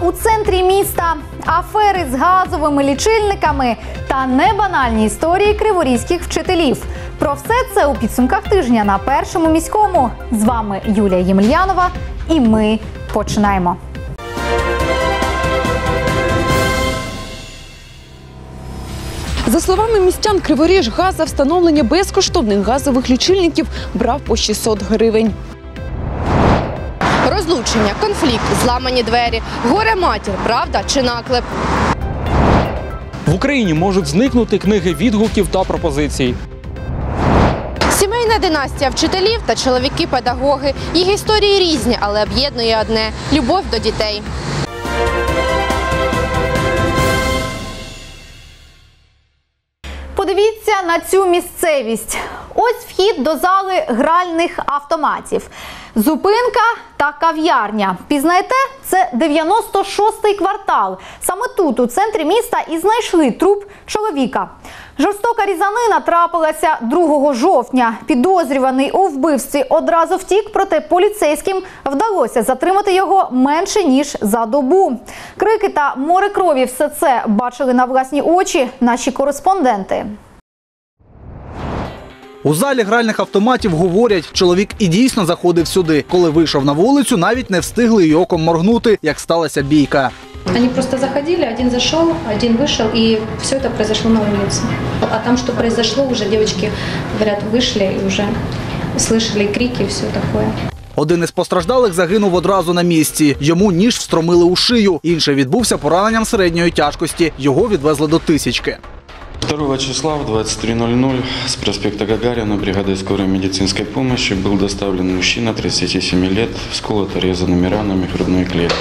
У центрі міста, афери з газовими лічильниками та небанальні історії криворізьких вчителів. Про все це у підсумках тижня на першому міському. З вами Юлія Ємельянова, і ми починаємо. За словами містян, Криворіж газ за встановлення безкоштовних газових лічильників брав по 600 гривень. Розлучення, конфлікт, зламані двері, горе матір, правда чи наклеп. В Україні можуть зникнути книги відгуків та пропозицій. Сімейна династія вчителів та чоловіки-педагоги. Їх історії різні, але об'єднує одне любов до дітей. На цю місцевість. Ось вхід до зали гральних автоматів. Зупинка та кав'ярня. Пізнаєте, це 96-й квартал. Саме тут, у центрі міста, і знайшли труп чоловіка. Жорстока різанина трапилася 2 жовтня. Підозрюваний у вбивстві одразу втік, проте поліцейським вдалося затримати його менше ніж за добу. Крики та море крові все це бачили на власні очі наші кореспонденти. У залі гральних автоматів говорять, чоловік і дійсно заходив сюди. Коли вийшов на вулицю, навіть не встигли й оком моргнути, як сталася бійка. Они просто заходили, один зашел, один вышел, и все это произошло на улице. А там, что произошло, уже девочки, говорят, вышли и уже слышали крики и все такое. Один із постраждалих загинув одразу на місці. Йому ніж встромили у шию. Інший відбувся пораненням середньої тяжкості. Його відвезли до тисячки. 2 числа в 23.00 с проспекта Гагарина бригадой скорой медицинской помощи был доставлен мужчина 37 лет с колото-резанными ранами грудной клетки.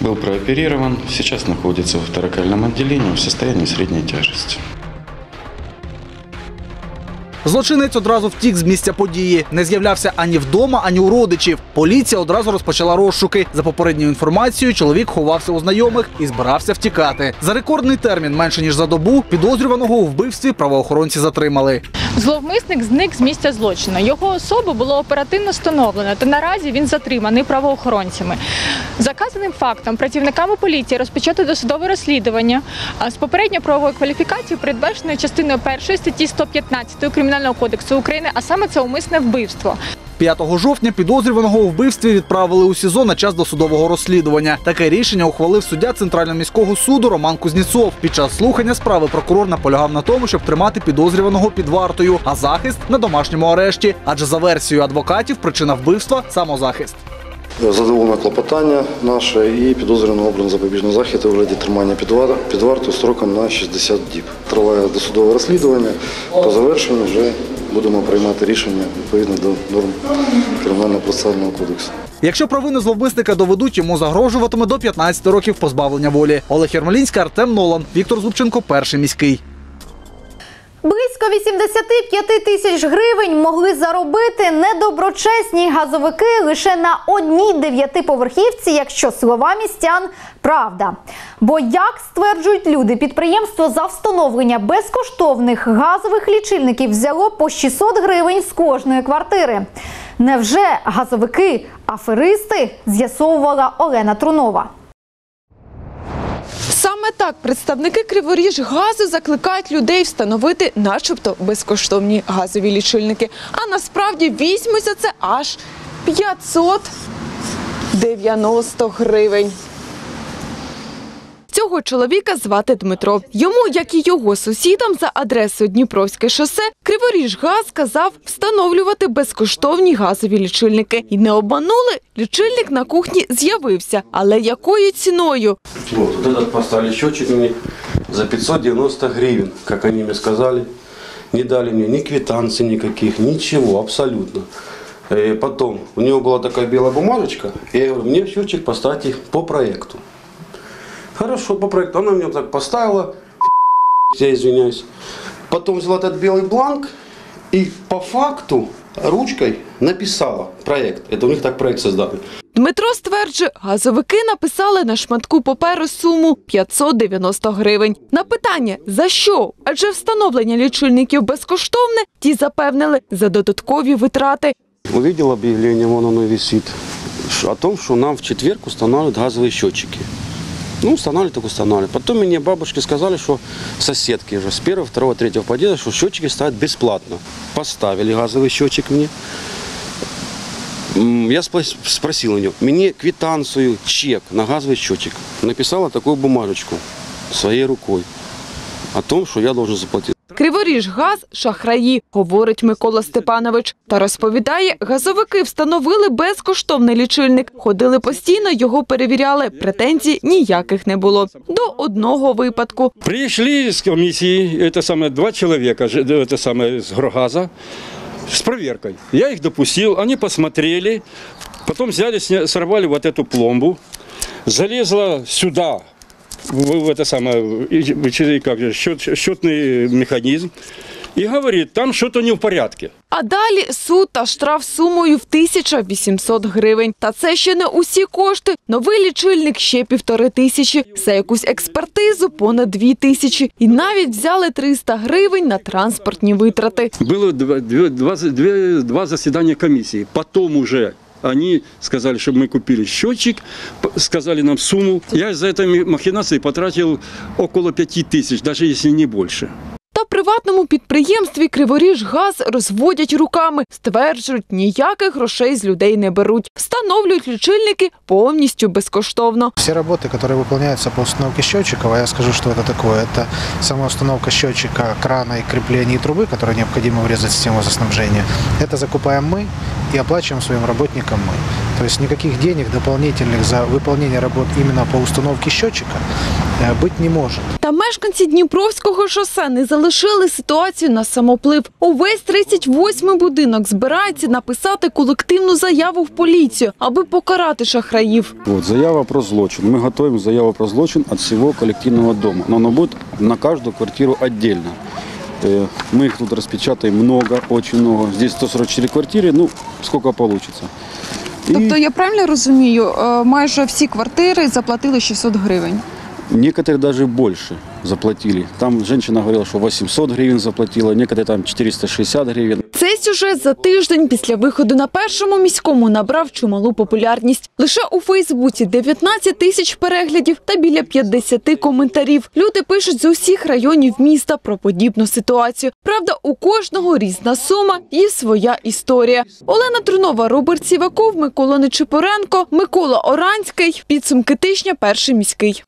Был прооперирован, сейчас находится в торакальном отделении в состоянии средней тяжести. Злочинець одразу втік з місця події. Не з'являвся ані вдома, ані у родичів. Поліція одразу розпочала розшуки. За попередньою інформацією, чоловік ховався у знайомих і збирався втікати. За рекордний термін, менше ніж за добу, підозрюваного у вбивстві правоохоронці затримали. Зловмисник зник з місця злочину. Його особу було оперативно встановлено, та наразі він затриманий правоохоронцями. За казаним фактом працівниками поліції розпочато досудове розслідування з попередньо правовою кваліфікацією, передбаченою частиною першої статті 115 Кримінального кодексу України, а саме це умисне вбивство. 5 жовтня підозрюваного у вбивстві відправили у СІЗО на час досудового розслідування. Таке рішення ухвалив суддя Центрального міського суду Роман Кузніцов. Під час слухання справи прокурор наполягав на тому, щоб тримати підозрюваного під вартою, а захист на домашньому арешті. Адже за версією адвокатів причина вбивства самозахист. Задоволено клопотання наше і підозрювано обрано запобіжного захисту у вигляді тримання під вартою строком на 60 діб. Триває досудове розслідування. По завершенню вже будемо приймати рішення відповідно до норм Кримінального процесуального кодексу. Якщо провину зловмисника доведуть, йому загрожуватиме до 15 років позбавлення волі. Олег Єрмолінський, Артем Нолан, Віктор Зубченко, перший міський. Близько 85 тисяч гривень могли заробити недоброчесні газовики лише на одній дев'ятиповерхівці, якщо слова містян правда. Бо як стверджують люди, підприємство за встановлення безкоштовних газових лічильників взяло по 600 гривень з кожної квартири. Невже газовики аферисти? З'ясовувала Олена Трунова. Саме так представники Криворіж газу закликають людей встановити, начебто, безкоштовні газові лічильники. А насправді візьмуть за це аж 590 гривень. Цього чоловіка звати Дмитро. Йому, як і його сусідам за адресою Дніпровське шосе, Криворіжгаз сказав встановлювати безкоштовні газові лічильники. І не обманули, лічильник на кухні з'явився. Але якою ціною? Вот, вот этот поставили счетчик мне за 590 гривен, как они мне сказали. Не дали мне ни квитанций никаких, ничего, абсолютно. Э, Потом, у него была такая белая бумажечка, и я говорю, мне счетчик поставьте по проекту. Хорошо, по проекту. Она мне так поставила, я извиняюсь. Потом взяла этот белый бланк и по факту ручкой написала проект. Это у них так проект создали. Дмитро стверджує, газовики написали на шматку паперу суму 590 гривень. На питання за що? Адже встановлення лічильників безкоштовне, ті запевнили за додаткові витрати. Увидел объявление, вон оно висит. ш- о том, что нам в четверг устанавливают газовые счетчики. Ну, устанавливали, так устанавливали. Потом мне бабушки сказали, что соседки уже с первого, второго, третьего подъезда, что счетчики ставят бесплатно. Поставили газовый счетчик мне. Я спросил у нее, мне квитанцию, чек на газовый счетчик. Написала такую бумажечку своей рукой о том, что я должен заплатить. Криворіжгаз – шахраї, говорить Микола Степанович. Та розповідає, газовики встановили безкоштовний лічильник. Ходили постійно, його перевіряли. Претензій ніяких не було. До одного випадку. Пришли с комиссии, это самое, два человека, же, это самое, с Грогаза, с проверкой. Я их допустил, они посмотрели, потом взяли, сня- сорвали вот эту пломбу, залезла сюда, в, в это самое, и- и- как же, счет, счетный механизм, и говорит, там что-то не в порядке. А далі суд та штраф сумою в 1800 гривень. Та це ще не усі кошти. Новий лічильник ще півтори тисячі. За якусь експертизу понад дві тисячі. І навіть взяли 300 гривень на транспортні витрати. Было два, две- два, за- две- два заседания комиссии. Потом уже они сказали, чтобы мы купили счетчик, п- сказали нам сумму. Я за этой махинации потратил около пяти тысяч, даже если не больше. Та приватному підприємстві Криворіжгаз розводять руками, стверджують, ніяких грошей з людей не беруть. Встановлюють лічильники повністю безкоштовно. Все работы, которые выполняются по установке счетчиков, а я скажу, что это такое. Это сама установка счетчика, крана и крепление трубы, которые необходимо врезать в систему газоснабжения. Это закупаем мы и оплачиваем своим работникам мы. То есть никаких денег дополнительных за выполнение работ именно по установке счетчика э, быть не может. Та мешканці Дніпровського шосе не залишили ситуацію на самоплив. Увесь 38-й будинок збирається написати колективну заяву в поліцію, аби покарати шахраїв. Вот, заява про злочин. Мы готовим заяву про злочин от всего коллективного дома. Но она будет на каждую квартиру отдельно. Э, Мы их тут распечатаем много, очень много. Здесь 144 квартиры, ну, сколько получится. И Тобто я правильно розумію, е, майже всі квартири заплатили 600 гривень. некоторые даже больше заплатили. Там женщина говорила, что 800 гривен заплатила, некоторые там 460 гривен. Цей сюжет за тиждень після виходу на першому міському набрав чималу популярність. Лише у Фейсбуці 19 тисяч переглядів та біля 50 коментарів. Люди пишуть з усіх районів міста про подібну ситуацію. Правда, у кожного різна сума і своя історія. Олена Трунова, Роберт Сіваков, Микола Нечипоренко, Микола Оранський. Підсумки тижня перший міський.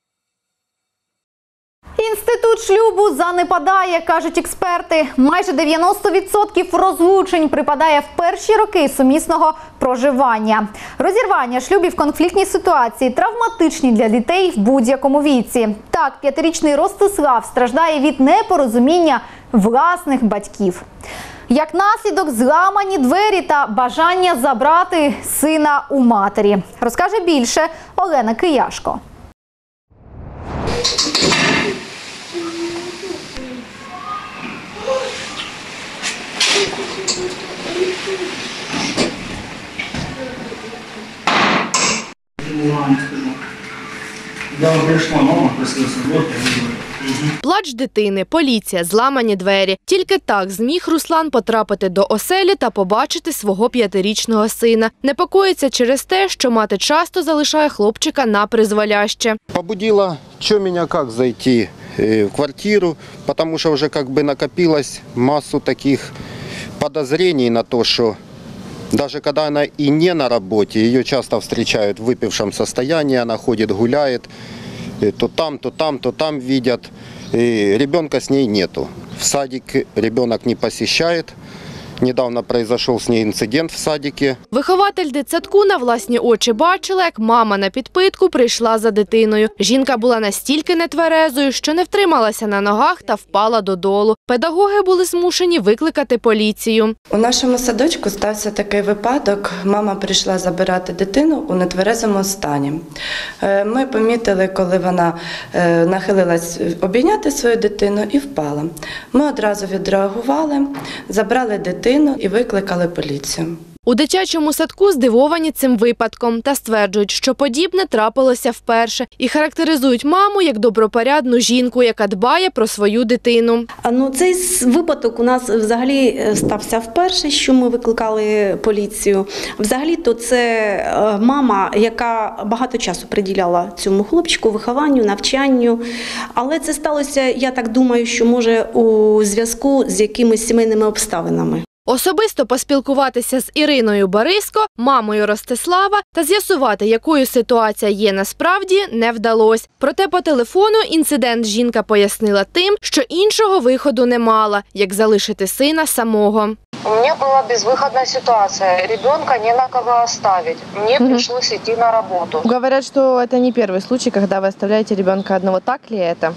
Інститут шлюбу занепадає, кажуть експерти. Майже 90% розлучень припадає в перші роки сумісного проживання. Розірвання шлюбів конфліктній ситуації травматичні для дітей в будь-якому віці. Так, п'ятирічний Ростислав страждає від непорозуміння власних батьків. Як наслідок зламані двері та бажання забрати сина у матері, розкаже більше Олена Кияшко. Я пришла, мама просила, вот я выбрал. Плач дитини, поліція, зламані двері. Тільки так зміг Руслан потрапити до оселі та побачити свого п'ятирічного сина. Непокоїться через те, що мати часто залишає хлопчика на призволяще. Побудило, что меня как зайти э, в квартиру, потому что уже как бы накопилось массу таких подозрений на то, что даже когда она и не на работе, ее часто встречают в выпившем состоянии, она ходит, гуляет, э, то там, то там, то там видят. И ребенка с ней нету. В садик ребенок не посещает. Недавно произошел с ней инцидент в садике. Вихователь дитсадку на власні очі бачила, як мама на підпитку прийшла за дитиною. Жінка була настільки нетверезою, що не втрималася на ногах та впала додолу. Педагоги були змушені викликати поліцію. У нашому садочку стався такий випадок. Мама прийшла забирати дитину у нетверезому стані. Е, Ми помітили, коли вона е, нахилилась обійняти свою дитину і впала. Ми одразу відреагували, забрали дитину і викликали поліцію. У дитячому садку здивовані цим випадком та стверджують, що подібне трапилося вперше і характеризують маму як добропорядну жінку, яка дбає про свою дитину. А, Ну, цей випадок у нас взагалі е, стався вперше, що ми викликали поліцію. Взагалі, то це е, мама, яка багато часу приділяла цьому хлопчику, вихованню, навчанню. Але це сталося, я так думаю, що може у зв'язку з якимись сімейними обставинами. Особисто поспілкуватися з Іриною Бориско, мамою Ростислава, та з'ясувати, якою ситуація є насправді, не вдалося. Проте по телефону інцидент жінка пояснила тим, що іншого виходу не мала, як залишити сина самого. У меня была безвыходная ситуация. Ребенка не на кого оставить. Мне пришлось идти на работу. Говорят, что это не первый случай, когда вы оставляете ребенка одного. Так ли это?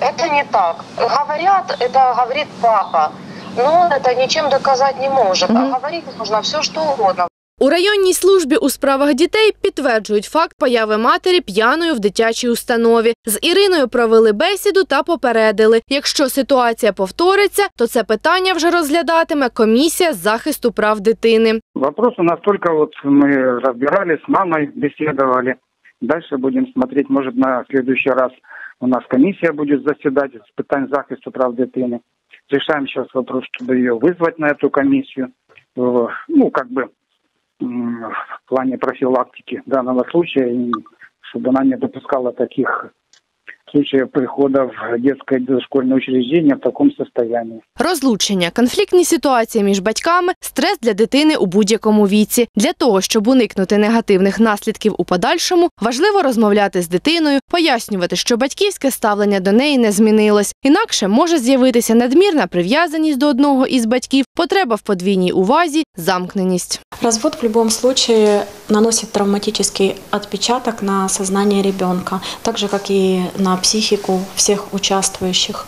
Это не так. Говорят, это говорит папа. Но он это ничем доказать не может. А говорить можно все, что угодно. У районній службі у справах дітей підтверджують факт появи матері п'яною в дитячій установі. З Іриною провели бесіду та попередили, якщо ситуація повториться, то це питання вже розглядатиме комісія з захисту прав дитини. Вопрос у нас только вот мы разбирали с мамой, беседовали. Дальше будем смотреть, может на следующий раз у нас комиссия будет заседать с питань захисту прав дитини. Решаем сейчас вопрос, чтобы ее вызвать на эту комиссию. Ну, как бы в плане профилактики данного случая, чтобы она не допускала таких случаев прихода в детское дошкольное учреждение в таком состоянии. Розлучення, конфліктні ситуації між батьками, стрес для дитини у будь-якому віці. Для того, щоб уникнути негативних наслідків у подальшому, важливо розмовляти з дитиною, пояснювати, що батьківське ставлення до неї не змінилось. Інакше може з'явитися надмірна прив'язаність до одного із батьків, потреба в подвійній увазі, замкненість. Развод в любом случае наносит травматический отпечаток на сознание ребенка, так же как и на психику всех участвующих.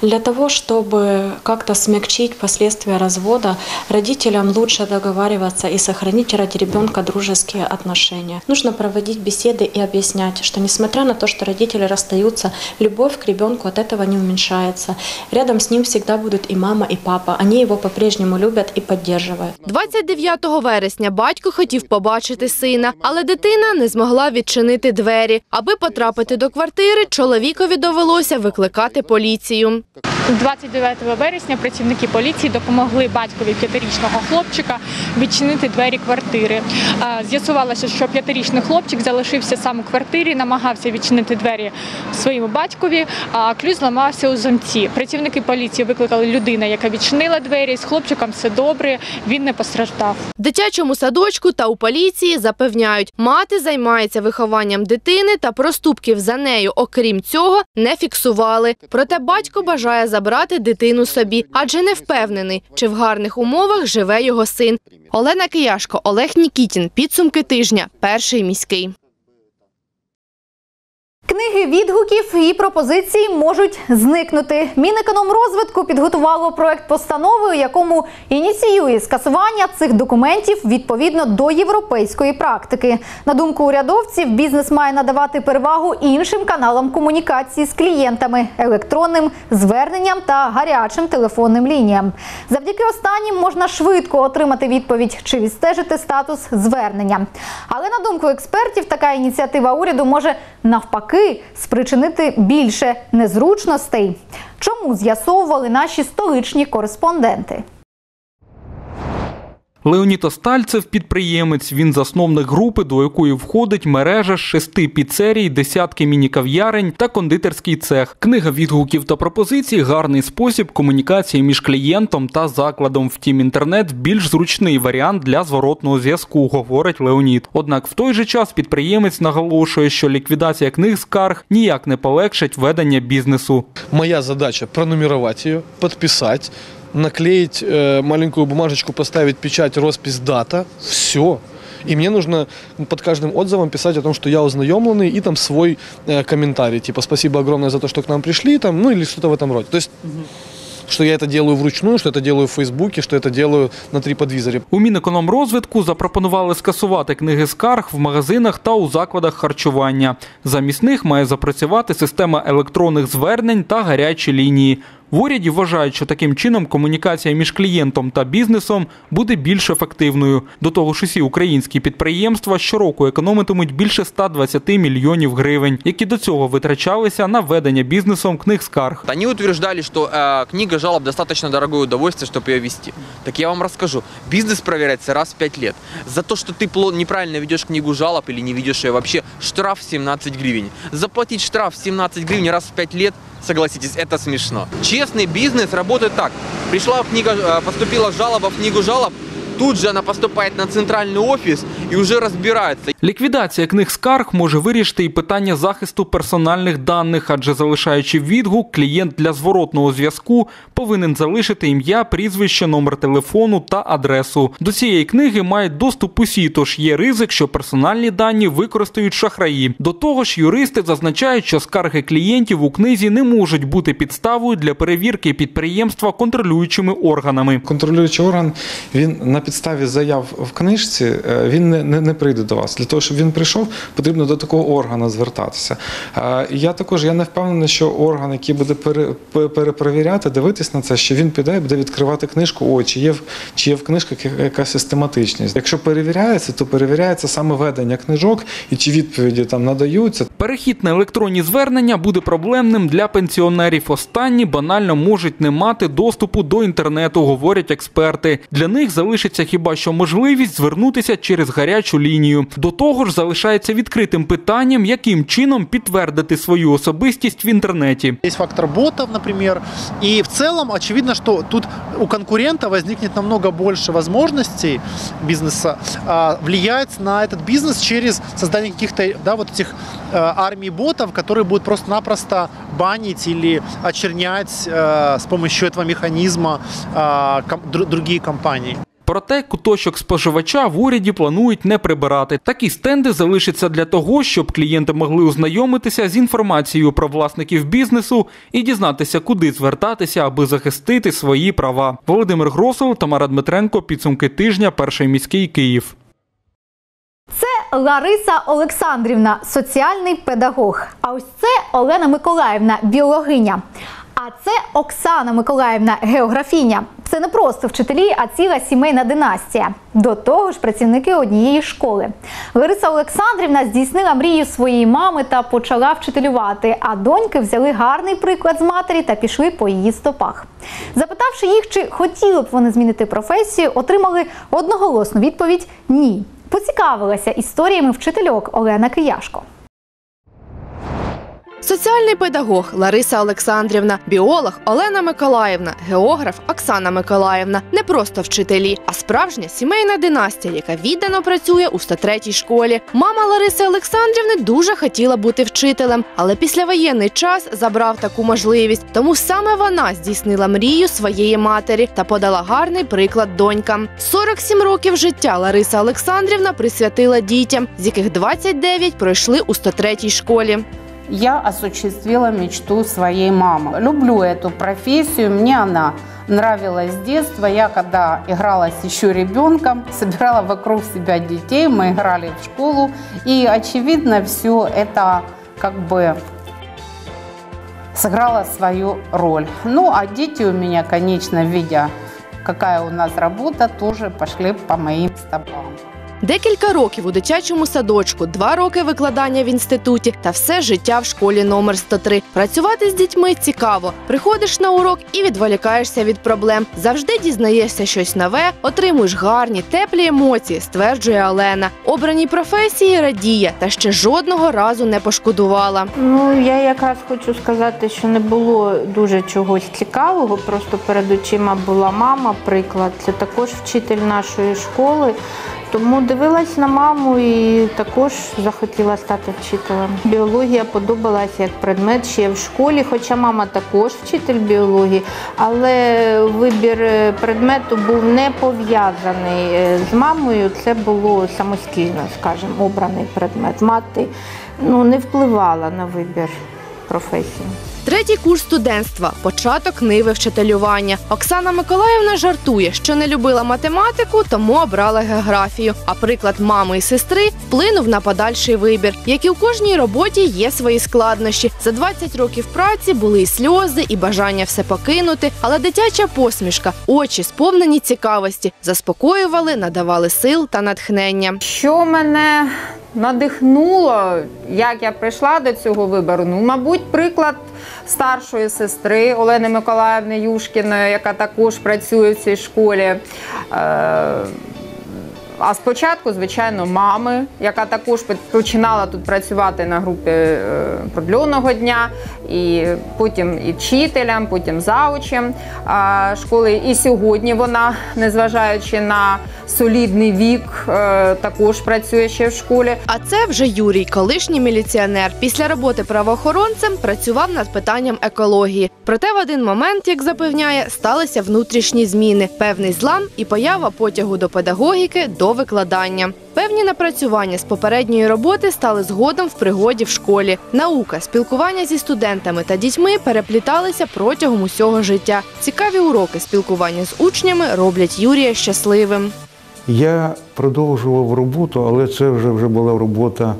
Для того, чтобы как-то смягчить последствия развода, родителям лучше договариваться и сохранить ради ребенка дружеские отношения. Нужно проводить беседы и объяснять, что несмотря на то, что родители расстаются, любовь к ребенку от этого не уменьшается. Рядом с ним всегда будут и мама, и папа. Они его по-прежнему любят и поддерживают. 29 вересня батько хотів побачити сина, але дитина не змогла відчинити двері. Аби потрапити до квартири, чоловікові довелося викликати поліцію. 29 вересня працівники поліції допомогли батькові п'ятирічного хлопчика відчинити двері квартири. З'ясувалося, що п'ятирічний хлопчик залишився сам у квартирі, намагався відчинити двері своєму батькові, а ключ зламався у замці. Працівники поліції викликали людину, яка відчинила двері. З хлопчиком все добре, він не постраждав. В дитячому садочку та у поліції запевняють, мати займається вихованням дитини та проступків за нею, окрім цього, не фіксували. Проте батько бажає забрати дитину собі, адже не впевнений, чи в гарних умовах живе його син. Олена Кияшко, Олег Нікітін. Підсумки тижня. Перший міський. Книги відгуків і пропозицій можуть зникнути. Мінекономрозвитку підготувало проект постанови, у якому ініціює скасування цих документів відповідно до європейської практики. На думку урядовців, бізнес має надавати перевагу іншим каналам комунікації з клієнтами, електронним зверненням та гарячим телефонним лініям. Завдяки останнім можна швидко отримати відповідь чи відстежити статус звернення. Але на думку експертів, така ініціатива уряду може навпаки спричинити більше незручностей. Чому з'ясовували наші столичні кореспонденти? Леонід Остальцев – підприємець. Він засновник групи, до якої входить мережа з шести піцерій, десятки міні-кав'ярень та кондитерський цех. Книга відгуків та пропозицій – гарний спосіб комунікації між клієнтом та закладом. Втім, інтернет – більш зручний варіант для зворотного зв'язку, говорить Леонід. Однак в той же час підприємець наголошує, що ліквідація книг скарг ніяк не полегшить ведення бізнесу. Моя задача пронумеровать ее, подписать, наклеить э, маленькую бумажечку, поставить печать, роспись, дата. Все. И мне нужно под каждым отзывом писать о том, что я узнаемленный, и там свой э, комментарий. Типа, спасибо огромное за то, что к нам пришли, там, ну или что-то в этом роде. То есть, что я это делаю вручную, что это делаю в Фейсбуке, что это делаю на TripAdvisor. У Мінекономрозвитку запропонували скасувати книги скарг в магазинах та у закладах харчування. Замість них має запрацювати система електронних звернень та гарячі лінії. В уряді вважають, що таким чином комунікація між клієнтом та бізнесом буде більш ефективною. До того ж, усі українські підприємства щороку економитимуть більше 120 мільйонів гривень, які до цього витрачалися на ведення бізнесом книг скарг. Они утверждали, что э, книга жалоб достаточно дорогое удовольствие, чтобы ее вести. Так я вам расскажу. Бизнес проверяется раз в 5 лет. За то, что ты пло- неправильно ведешь книгу жалоб или не ведешь ее вообще, штраф 17 гривен. Заплатить штраф 17 гривен раз в 5 лет, согласитесь, это смешно. Честный бизнес работает так. Пришла книга, э, поступила жалоба в книгу жалоб, тут же она поступает на центральный офис и уже разбирается. Ліквідація книг скарг може вирішити і питання захисту персональних даних, адже залишаючи відгук, клієнт для зворотного зв'язку повинен залишити ім'я, прізвище, номер телефону та адресу. До цієї книги мають доступ усі, тож є ризик, що персональні дані використають шахраї. До того ж, юристи зазначають, що скарги клієнтів у книзі не можуть бути підставою для перевірки підприємства контролюючими органами. Контролюючий орган він на підставі заяв в книжці е, він не, не, не прийде до вас. Для того, щоб він прийшов, потрібно до такого органу звертатися. Е, Я також я не впевнений, що орган, який буде пере, перепровіряти, дивитись на це, що він піде і буде відкривати книжку. О, чи є чи є в книжках якась систематичність. Якщо перевіряється, то перевіряється саме ведення книжок і чи відповіді там надаються. Перехід на електронні звернення буде проблемним для пенсіонерів. Останні банально можуть не мати доступу до інтернету, говорять експерти. Для них залишиться хіба що можливість звернутися через гарячу лінію. До того ж, залишається відкритим питанням, яким чином підтвердити свою особистість в інтернеті. Есть фактор ботов, например. И в целом очевидно, что тут у конкурента возникнет намного больше возможностей бизнеса а, влиять на этот бизнес через создание каких-то да, вот этих э, армий ботов, которые будут просто-напросто банить или очернять э, с помощью этого механизма э, ком- дру- другие компании. Проте куточок споживача в уряді планують не прибирати. Такі стенди залишаться для того, щоб клієнти могли ознайомитися з інформацією про власників бізнесу і дізнатися, куди звертатися, аби захистити свої права. Володимир Гросов, Тамара Дмитренко. Підсумки тижня. Перший міський Київ. Це Лариса Олександрівна, соціальний педагог. А ось це Олена Миколаївна, біологиня. А це Оксана Миколаївна, географіня. Це не просто вчителі, а ціла сімейна династія. До того ж, працівники однієї школи. Лариса Олександрівна здійснила мрію своєї мами та почала вчителювати. А доньки взяли гарний приклад з матері та пішли по її стопах. Запитавши їх, чи хотіли б вони змінити професію, отримали одноголосну відповідь ні. Поцікавилася історіями вчительок Олена Кияшко. Соціальний педагог Лариса Олександрівна, біолог Олена Миколаївна, географ Оксана Миколаївна не просто вчителі, а справжня сімейна династія, яка віддано працює у 103-й школі. Мама Лариси Олександрівни дуже хотіла бути вчителем, але післявоєнний час забрав таку можливість. Тому саме вона здійснила мрію своєї матері та подала гарний приклад донькам. 47 років життя Лариса Олександрівна присвятила дітям, з яких 29 пройшли у 103-й школі. Я осуществила мечту своей мамы. Люблю эту профессию, мне она нравилась с детства. Я когда игралась еще ребенком, собирала вокруг себя детей, мы играли в школу. И очевидно, все это как бы сыграло свою роль. Ну, а дети у меня, конечно, видя, какая у нас работа, тоже пошли по моим стопам. Декілька років у дитячому садочку, два роки викладання в інституті та все життя в школі номер 103. Працювати з дітьми цікаво. Приходиш на урок і відволікаєшся від проблем. Завжди дізнаєшся щось нове, отримуєш гарні, теплі емоції, стверджує Олена. Обраній професії радіє та ще жодного разу не пошкодувала. Ну, я якраз хочу сказати, що не було дуже чогось цікавого. Просто перед очима була мама, приклад. Це також вчитель нашої школи. Тому дивилась на маму і також захотіла стати вчителем. Біологія подобалася як предмет ще в школі, хоча мама також вчитель біології, але вибір е, предмету був не пов'язаний е, з мамою. Це було самостійно, скажімо, обраний предмет. Мати ну, не впливала на вибір професію. Третій курс студентства початок ниви вчителювання. Оксана Миколаївна жартує, що не любила математику, тому обрала географію. А приклад мами і сестри вплинув на подальший вибір. Як і у кожній роботі є свої складнощі. За 20 років праці були і сльози, і бажання все покинути, але дитяча посмішка, очі сповнені цікавості, заспокоювали, надавали сил та натхнення. Що мене надихнуло, як я прийшла до цього вибору? Ну, мабуть, приклад старшої сестри Олени Миколаївни Юшкіної, яка також працює в цій школі. Е, А спочатку, звичайно, мами, яка також починала тут працювати на групі е, продльонного дня, і потім і вчителем, потім заучем школи. І сьогодні вона, незважаючи на солідний вік, е, також працює ще в школі. А це вже Юрій, колишній міліціонер. Після роботи правоохоронцем працював над питанням екології. Проте в один момент, як запевняє, сталися внутрішні зміни, певний злам і поява потягу до педагогіки викладання. Певні напрацювання з попередньої роботи стали згодом в пригоді в школі. Наука, спілкування зі студентами та дітьми перепліталися протягом усього життя. Цікаві уроки спілкування з учнями роблять Юрія щасливим. Я продовжував роботу, але це вже, вже була робота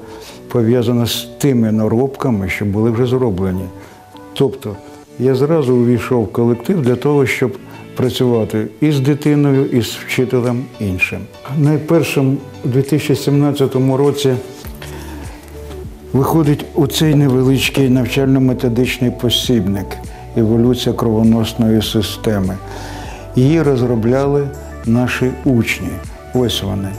пов'язана з тими наробками, що були вже зроблені. Тобто я зразу увійшов в колектив для того, щоб працювати і з дитиною, і з вчителем іншим. Найпершим у 2017 році виходить оцей невеличкий навчально-методичний посібник Еволюція кровоносної системи. Її розробляли наші учні. Ось вони.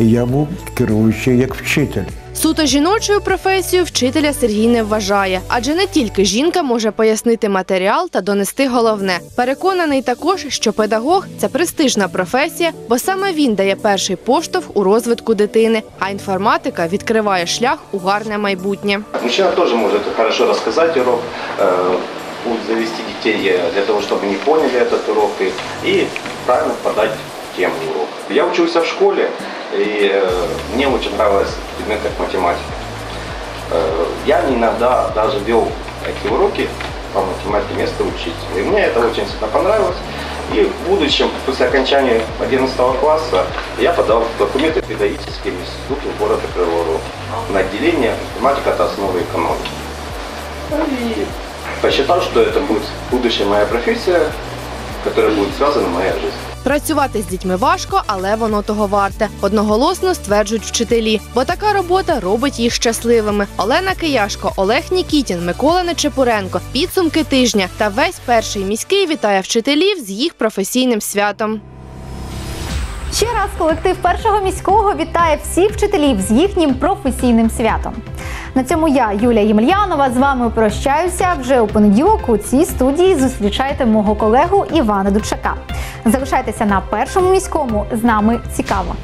І я був керуючий як вчитель. Суто жіночою професію вчителя Сергій не вважає, адже не тільки жінка може пояснити матеріал та донести головне. Переконаний також, що педагог це престижна професія, бо саме він дає перший поштовх у розвитку дитини, а інформатика відкриває шлях у гарне майбутнє. Мужчина тоже может хорошо рассказать урок, э, будет завести детей э, для того, чтобы они поняли этот урок и, и правильно подать тему урока. Я учился в школе, И э, мне очень нравилось предмет как математика. Э, я иногда даже вел эти уроки по математике вместо учителя. И мне это очень сильно понравилось. И в будущем, после окончания 11 класса, я подал документы в педагогический институт города Рога на отделение математика это основы экономики. И посчитал, что это будет будущая моя профессия, которая будет связана моя жизнь. Працювати з дітьми важко, але воно того варте. Одноголосно стверджують вчителі, бо така робота робить їх щасливими. Олена Кияшко, Олег Нікітін, Микола Нечепуренко. Підсумки тижня та весь перший міський вітає вчителів з їх професійним святом. Ще раз колектив першого міського вітає всіх вчителів з їхнім професійним святом. На цьому я, Юлія Ємельянова, з вами прощаюся. Вже у понеділок у цій студії зустрічайте мого колегу Івана Дучака. Залишайтеся на першому міському. З нами цікаво.